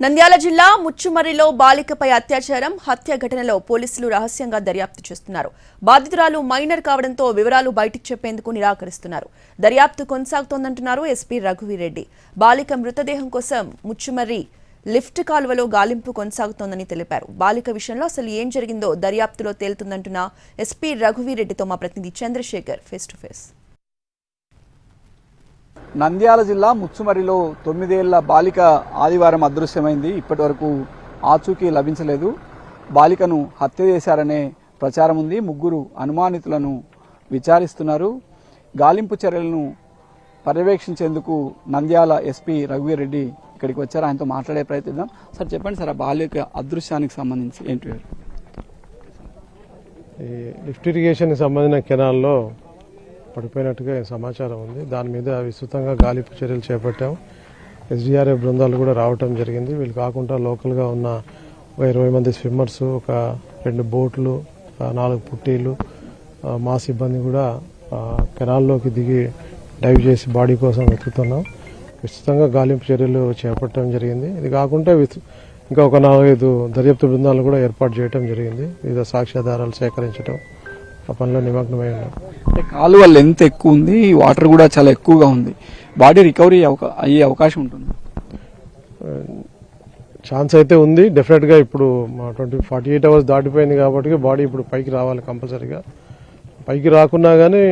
నంద్యాల జిల్లా ముచ్చుమర్రిలో బాలికపై అత్యాచారం హత్య ఘటనలో పోలీసులు రహస్యంగా దర్యాప్తు చేస్తున్నారు. బాధితురాలు మైనర్ కావడంతో వివరాలు బయటికి చెప్పేందుకు నిరాకరిస్తున్నారు. దర్యాప్తు కొనసాగుతోందంటున్నారు ఎస్పీ రఘువీరెడ్డి. బాలిక మృతదేహం కోసం ముచ్చుమర్రి లిఫ్ట్ కాలువలో గాలింపు కొనసాగుతోందని తెలిపారు. బాలిక విషయంలో అసలు ఏం జరిగిందో దర్యాప్తులో తేలుతుందంటున్న ఎస్పీ రఘువీరెడ్డితో మా ప్రతినిధి Chandrashekar face to face Nandyala జిల్లా ముచ్చుమరిలో తొమ్మిదేళ్ళ బాలిక ఆదివారం అదృశ్యమైంది. ఇప్పటి వరకు ఆచూకీ లభించలేదు. బాలికను హత్య చేశారనే ప్రచారం ఉంది ముగ్గురు అనుమానితులను విచారిస్తున్నారు. గాలింపు చర్యలను పర్యవేక్షించేందుకు నంద్యాల ఎస్పీ రఘువీరెడ్డి ఇక్కడికి వచ్చారు. ఆయనతో మాట్లాడే ప్రయత్నిద్దాం. సార్ చెప్పండి సార్ ఆ బాలిక అదృశ్యానికి సంబంధించి ఏంటి? లిఫ్ట్ ఇరిగేషన్కి సంబంధించిన కెనాల్లో పడిపోయినట్టుగా సమాచారం ఉంది. దాని మీద విస్తృతంగా గాలింపు చర్యలు చేపట్టాం. ఎస్డిఆర్ఎఫ్ బృందాలు కూడా రావటం జరిగింది. వీళ్ళు కాకుండా లోకల్గా ఉన్న ఒక ఇరవై మంది స్విమ్మర్స్ ఒక రెండు బోట్లు నాలుగు పుట్టీలు మా సిబ్బంది కూడా కెనాల్లోకి దిగి డైవ్ చేసి బాడీ కోసం వెతుకుతున్నాం. విస్తృతంగా గాలింపు చర్యలు చేపట్టడం జరిగింది. ఇది కాకుండా ఇంకా ఒక నాలుగైదు దర్యాప్తు బృందాలు కూడా ఏర్పాటు చేయడం జరిగింది. వివిధ సాక్ష్యాధారాలు సేకరించడం ఆ పనిలో నిమగ్నమై ఉన్నాం. కాలువ లెంత్ ఎక్కువ ఉంది వాటర్ కూడా చాలా ఎక్కువగా ఉంది. బాడీ రికవరీ అయ్యే అవకాశం ఉంటుంది. ఛాన్స్ అయితే ఉంది. డెఫినెట్గా ఇప్పుడు మా ట్వంటీ ఫార్టీ ఎయిట్ అవర్స్ దాటిపోయింది కాబట్టి బాడీ ఇప్పుడు పైకి రావాలి కంపల్సరీగా. పైకి రాకున్నా కానీ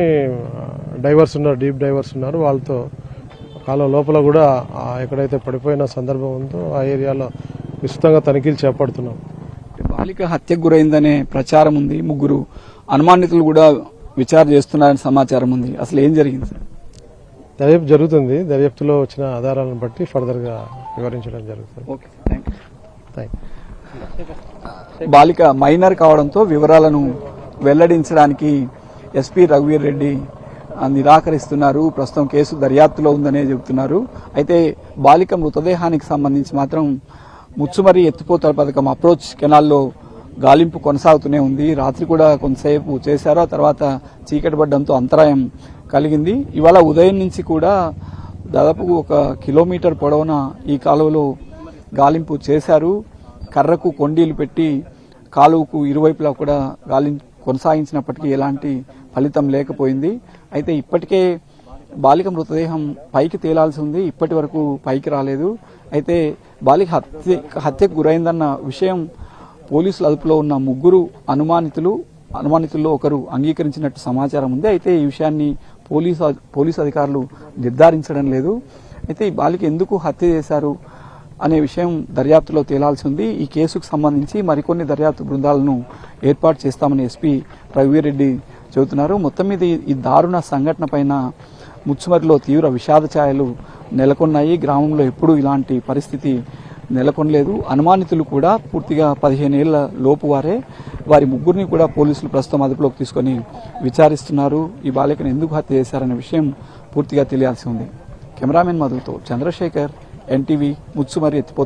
డైవర్స్ ఉన్నారు డీప్ డైవర్స్ ఉన్నారు. వాళ్ళతో కాలం లోపల కూడా ఎక్కడైతే పడిపోయిన సందర్భం ఉందో ఆ ఏరియాలో విస్తృతంగా తనిఖీలు చేపడుతున్నాం. బాలిక హత్యకు గురైందనే ప్రచారం ఉంది. ముగ్గురు అనుమానితులు కూడా విచారణ చేస్తున్నారని సమాచారం ఉంది. అసలు ఏం జరిగింది? సార్ దర్యాప్తు జరుగుతుంది. దర్యాప్తులో వచ్చిన ఆధారాలను బట్టి ఫర్దర్గా వివరించడం జరుగుతుంది. బాలిక మైనర్ కావడంతో వివరాలను వెల్లడించడానికి ఎస్పీ రఘువీర్ రెడ్డి నిరాకరిస్తున్నారు. ప్రస్తుతం కేసు దర్యాప్తులో ఉందనే చెబుతున్నారు. అయితే బాలిక మృతదేహానికి సంబంధించి మాత్రం ముచ్చుమరి ఎత్తిపోతల పథకం అప్రోచ్ కెనాల్లో గాలింపు కొనసాగుతూనే ఉంది. రాత్రి కూడా కొంతసేపు చేశారు. ఆ తర్వాత చీకటి పడడంతో అంతరాయం కలిగింది. ఇవాళ ఉదయం నుంచి కూడా దాదాపు ఒక కిలోమీటర్ పొడవున ఈ కాలువలో గాలింపు చేశారు. కర్రకు కొండీలు పెట్టి కాలువకు ఇరువైపులా కూడా గాలి కొనసాగించినప్పటికీ ఎలాంటి ఫలితం లేకపోయింది. అయితే ఇప్పటికే బాలిక మృతదేహం పైకి తేలాల్సి ఉంది. ఇప్పటి వరకు పైకి రాలేదు. అయితే బాలిక హత్య హత్యకు గురైందన్న విషయం పోలీసుల అదుపులో ఉన్న ముగ్గురు అనుమానితులు అనుమానితుల్లో ఒకరు అంగీకరించినట్టు సమాచారం ఉంది. అయితే ఈ విషయాన్ని పోలీసు పోలీసు అధికారులు నిర్ధారించడం లేదు. అయితే ఈ బాలిక ఎందుకు హత్య చేశారు అనే విషయం దర్యాప్తులో తేలాల్సి ఉంది. ఈ కేసుకు సంబంధించి మరికొన్ని దర్యాప్తు బృందాలను ఏర్పాటు చేస్తామని ఎస్పీ రఘువీరెడ్డి చెబుతున్నారు. మొత్తం మీద ఈ- ఈ దారుణ సంఘటన పైన ముచ్చుమరిలో తీవ్ర విషాద ఛాయలు నెలకొన్నాయి. గ్రామంలో ఎప్పుడూ ఇలాంటి పరిస్థితి నెలకొనలేదు. అనుమానితులు కూడా పూర్తిగా పదిహేను ఏళ్ళ లోపు వారే వారి ముగ్గురిని కూడా పోలీసులు ప్రస్తుతం అదుపులోకి తీసుకొని విచారిస్తున్నారు. ఈ బాలికను ఎందుకు హత్య చేశారనే విషయం పూర్తిగా తెలియాల్సి ఉంది. కెమెరామెన్ మధుతో చంద్రశేఖర్ ఎన్టీవీ ముచ్చుమరి ఎత్తిపోతుంది